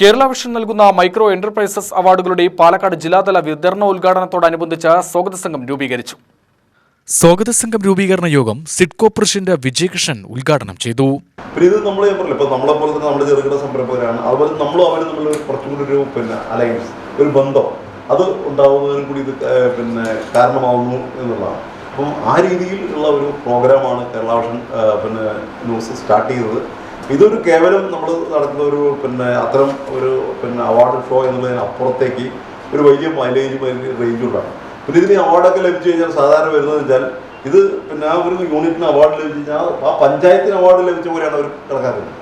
Kerala vision നൽകുന്ന micro enterprises അവാർഡുകളുടെ പാലക്കാട് ജില്ലാതല വിതരണോദ്ഘാടനത്തോടനുബന്ധിച്ച് സ്വാഗത സംഘം രൂപീകരിച്ചു. സ്വാഗത സംഘം രൂപീകരണ യോഗം സിഡ്കോ പ്രസിഡന്റ് വിജയകൃഷ്ണൻ ഉദ്ഘാടനം ചെയ്തു. ഇത് നമ്മൾ ഇപ്പൊ നമ്മളെ പോലെ തന്നെ നമ്മുടെ ചെറുകിട സംരംഭകരാണ്. അതുപോലെ നമ്മളും അവരും തമ്മിൽ കുറച്ചും കൂടി ഒരു പിന്നെ അലയൻസ് ഒരു ബന്ധം. അത് ഉണ്ടാവുന്നതിനും കൂടി ഇത് പിന്നെ കാരണമാവുന്നു എന്നുള്ളതാണ്. അപ്പം ആ രീതിയിൽ ഉള്ള ഒരു പ്രോഗ്രാമാണ് കേരള വിഷൻ പിന്നെ ന്യൂസ് സ്റ്റാർട്ട് ചെയ്തത്. ഇതൊരു കേവലം നമ്മൾ നടത്തുന്ന ഒരു പിന്നെ അത്തരം ഒരു പിന്നെ അവാർഡ് ഷോ എന്നുള്ളതിന് അപ്പുറത്തേക്ക് ഒരു വലിയ മൈലേജ് വലിയ ഉണ്ടാകും പിന്നെ ഇതിന് അവാർഡൊക്കെ ലഭിച്ചു കഴിഞ്ഞാൽ സാധാരണ വരുന്നത് വെച്ചാൽ ഇത് പിന്നെ ആ ഒരു യൂണിറ്റിന് അവാർഡ് ലഭിച്ചു കഴിഞ്ഞാൽ ആ പഞ്ചായത്തിന് അവാർഡ് ലഭിച്ച പോലെയാണ് അവർ കണക്കാക്കുന്നത്.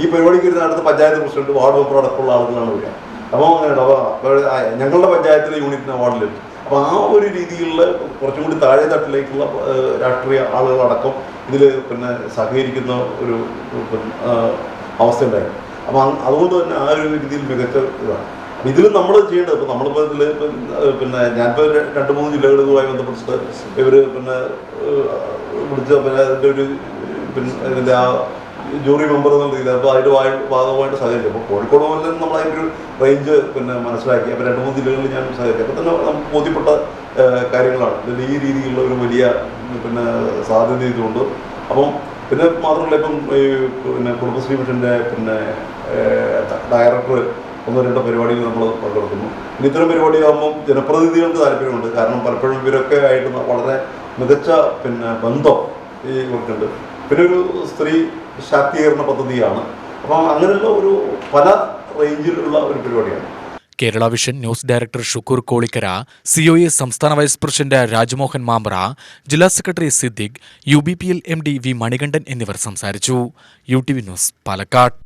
ഈ പരിപാടിക്ക് ഇരുന്ന അടുത്ത് പഞ്ചായത്ത് പ്രസിഡന്റ് വാർഡ് മെമ്പർ അടക്കമുള്ള ആളുകളാണ് വരിക. അപ്പോൾ അങ്ങനെയാണ്. അപ്പോൾ ഞങ്ങളുടെ പഞ്ചായത്തിലെ യൂണിറ്റിന് അവാർഡ് ലഭിച്ചു. അപ്പോൾ ആ ഒരു രീതിയിലുള്ള കുറച്ചും കൂടി താഴെ തട്ടിലേക്കുള്ള രാഷ്ട്രീയ ആളുകളടക്കം ഇതിൽ പിന്നെ സഹകരിക്കുന്ന ഒരു പിന്നെ, ആ, അവസ്ഥ ഉണ്ടായിരുന്നു അപ്പോൾ അതുകൊണ്ട് തന്നെ ആ ഒരു രീതിയിൽ മികച്ച ഇതാണ്. ഇതിൽ നമ്മൾ ചെയ്യേണ്ടത് ഇപ്പം നമ്മളിപ്പോൾ ഇതിൽ പിന്നെ ഞാനിപ്പോൾ രണ്ട് മൂന്ന് ജില്ലകളുമായി ബന്ധപ്പെട്ടിട്ട് ഇവർ പിന്നെ വിളിച്ച പിന്നെ അതിന്റെ ഒരു പിന്നെ ഇതിന്റെ ആ ജൂറി മെമ്പർ എന്നുള്ള രീതിയിൽ അപ്പോൾ അതിന്റെ ഭാഗ- ഭാഗമായിട്ട് സഹകരിച്ചു അപ്പോൾ കോഴിക്കോട് പോലെ നമ്മൾ അതിന്റെ ഒരു റേഞ്ച് പിന്നെ മനസ്സിലാക്കി. അപ്പോൾ രണ്ട് മൂന്ന് ജില്ലകളിൽ ഞാൻ സഹകരിച്ചു അപ്പോൾ തന്നെ നമുക്ക് ബോധ്യപ്പെട്ട കാര്യങ്ങളാണ്. ഇതിൽ ഈ രീതിയിലുള്ള ഒരു വലിയ പിന്നെ സാധ്യത ഇതുകൊണ്ട് അപ്പം പിന്നെ മാത്രമല്ല ഇപ്പം ഈ പിന്നെ കുടുംബശ്രീ മിഷന്റെ പിന്നെ ഡയറക്ടർ ഒന്നോ രണ്ടോ പരിപാടികൾ നമ്മൾ പങ്കെടുക്കുന്നു. പിന്നെ ഇത്തരം പരിപാടിയാകുമ്പോൾ ജനപ്രതിനിധികൾക്ക് താല്പര്യമുണ്ട്. കാരണം പലപ്പോഴും ഇവരൊക്കെ ആയിട്ട് വളരെ മികച്ച പിന്നെ ബന്ധം ഈ ഇവർക്കുണ്ട്. പിന്നെ ഒരു സ്ത്രീ ശാക്തീകരണ പദ്ധതിയാണ്. അപ്പം അങ്ങനെയുള്ള ഒരു പല റേഞ്ചിലുള്ള ഒരു പരിപാടിയാണ്. Kerala vision news director Shukkoor Kolikkara C O A സംസ്ഥാന വൈസ് പ്രസിഡന്റ് രാജ്മോഹൻ മാമ്പ്ര ജില്ലാ secretary Siddique U B P L M D V Manikandan എന്നിവർ സംസാരിച്ചു. U T V news Palakkad.